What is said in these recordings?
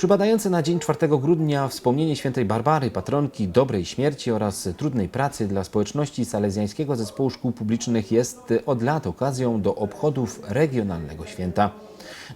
Przypadające na dzień 4 grudnia wspomnienie świętej Barbary, patronki dobrej śmierci oraz trudnej pracy dla społeczności Salezjańskiego Zespołu Szkół Publicznych jest od lat okazją do obchodów regionalnego święta.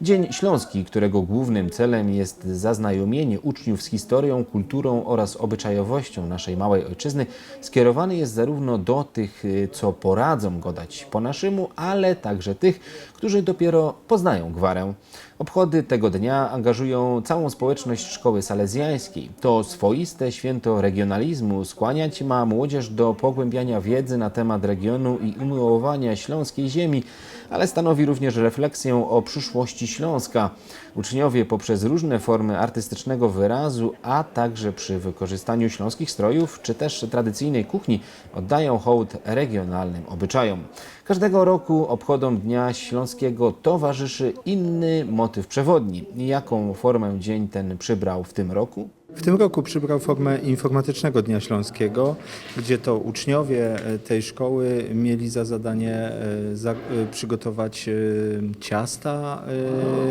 Dzień Śląski, którego głównym celem jest zaznajomienie uczniów z historią, kulturą oraz obyczajowością naszej małej ojczyzny, skierowany jest zarówno do tych, y, co poradzą godać po naszemu, ale także tych, którzy dopiero poznają gwarę. Obchody tego dnia angażują całą społeczność szkoły salezjańskiej. To swoiste święto regionalizmu skłaniać ma młodzież do pogłębiania wiedzy na temat regionu i umiłowania śląskiej ziemi, ale stanowi również refleksję o przyszłości Śląska. Uczniowie poprzez różne formy artystycznego wyrazu, a także przy wykorzystaniu śląskich strojów czy też tradycyjnej kuchni oddają hołd regionalnym obyczajom. Każdego roku obchodom Dnia Śląskiego towarzyszy inny motyw przewodni. Jaką formę dzień ten przybrał w tym roku? W tym roku przybrał formę informatycznego Dnia Śląskiego, gdzie to uczniowie e, tej szkoły mieli za zadanie e, e, przygotować ciasta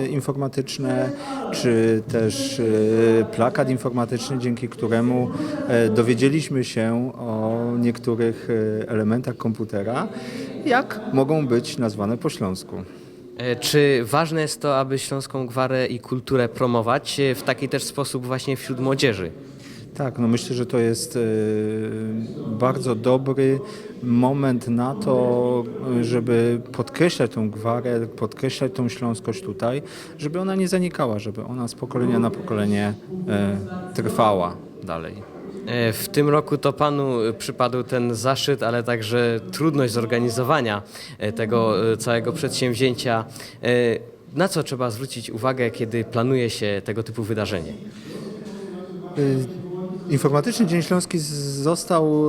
informatyczne, czy też plakat informatyczny, dzięki któremu dowiedzieliśmy się o niektórych elementach komputera, jak mogą być nazwane po śląsku. E, Czy ważne jest to, aby śląską gwarę i kulturę promować e, w taki też sposób właśnie wśród młodzieży? Tak, no myślę, że to jest e, bardzo dobry moment na to, żeby podkreślać tą gwarę, podkreślać tą śląskość tutaj, żeby ona nie zanikała, żeby ona z pokolenia na pokolenie trwała dalej. E, W tym roku to panu e, przypadł ten zaszczyt, ale także trudność zorganizowania e, tego całego przedsięwzięcia. Na co trzeba zwrócić uwagę, kiedy planuje się tego typu wydarzenie? Informatyczny Dzień Śląski został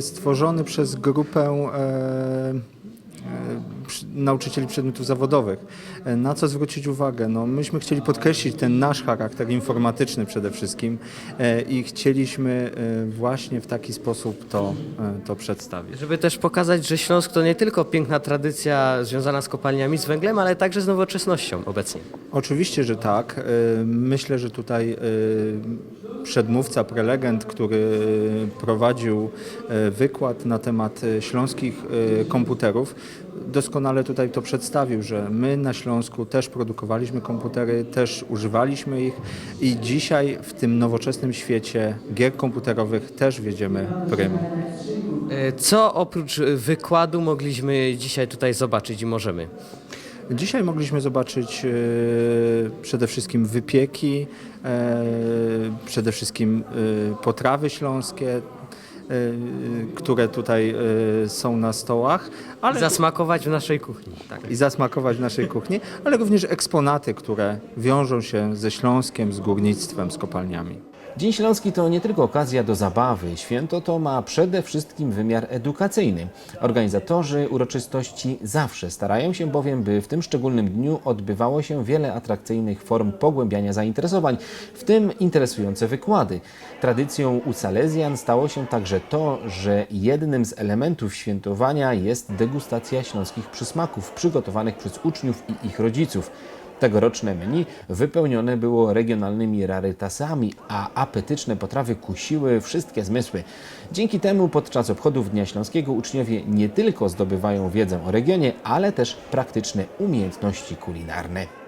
stworzony przez grupę nauczycieli przedmiotów zawodowych. E, Na co zwrócić uwagę? No, myśmy chcieli podkreślić ten nasz charakter informatyczny przede wszystkim e, i chcieliśmy e, właśnie w taki sposób to, e, to przedstawić. Żeby też pokazać, że Śląsk to nie tylko piękna tradycja związana z kopalniami z węglem, ale także z nowoczesnością obecnie. Oczywiście, że tak. E, Myślę, że tutaj e, przedmówca, prelegent, który prowadził e, wykład na temat e, śląskich e, komputerów, doskonale tutaj to przedstawił, że my na Śląsku też produkowaliśmy komputery, też używaliśmy ich i dzisiaj w tym nowoczesnym świecie gier komputerowych też wiedziemy prym. E, Co oprócz e, wykładu mogliśmy dzisiaj tutaj zobaczyć i możemy? Dzisiaj mogliśmy zobaczyć e, przede wszystkim wypieki, e, przede wszystkim e, potrawy śląskie, które tutaj są na stołach, ale Zasmakować w naszej kuchni. Tak. i zasmakować w naszej kuchni, ale również eksponaty, które wiążą się ze Śląskiem, z górnictwem, z kopalniami. Dzień Śląski to nie tylko okazja do zabawy. Święto to ma przede wszystkim wymiar edukacyjny. Organizatorzy uroczystości zawsze starają się bowiem, by w tym szczególnym dniu odbywało się wiele atrakcyjnych form pogłębiania zainteresowań, w tym interesujące wykłady. Tradycją u Salezjan stało się także to, że jednym z elementów świętowania jest degustacja śląskich przysmaków przygotowanych przez uczniów i ich rodziców. Tegoroczne menu wypełnione było regionalnymi rarytasami, a apetyczne potrawy kusiły wszystkie zmysły. Dzięki temu podczas obchodów Dnia Śląskiego uczniowie nie tylko zdobywają wiedzę o regionie, ale też praktyczne umiejętności kulinarne.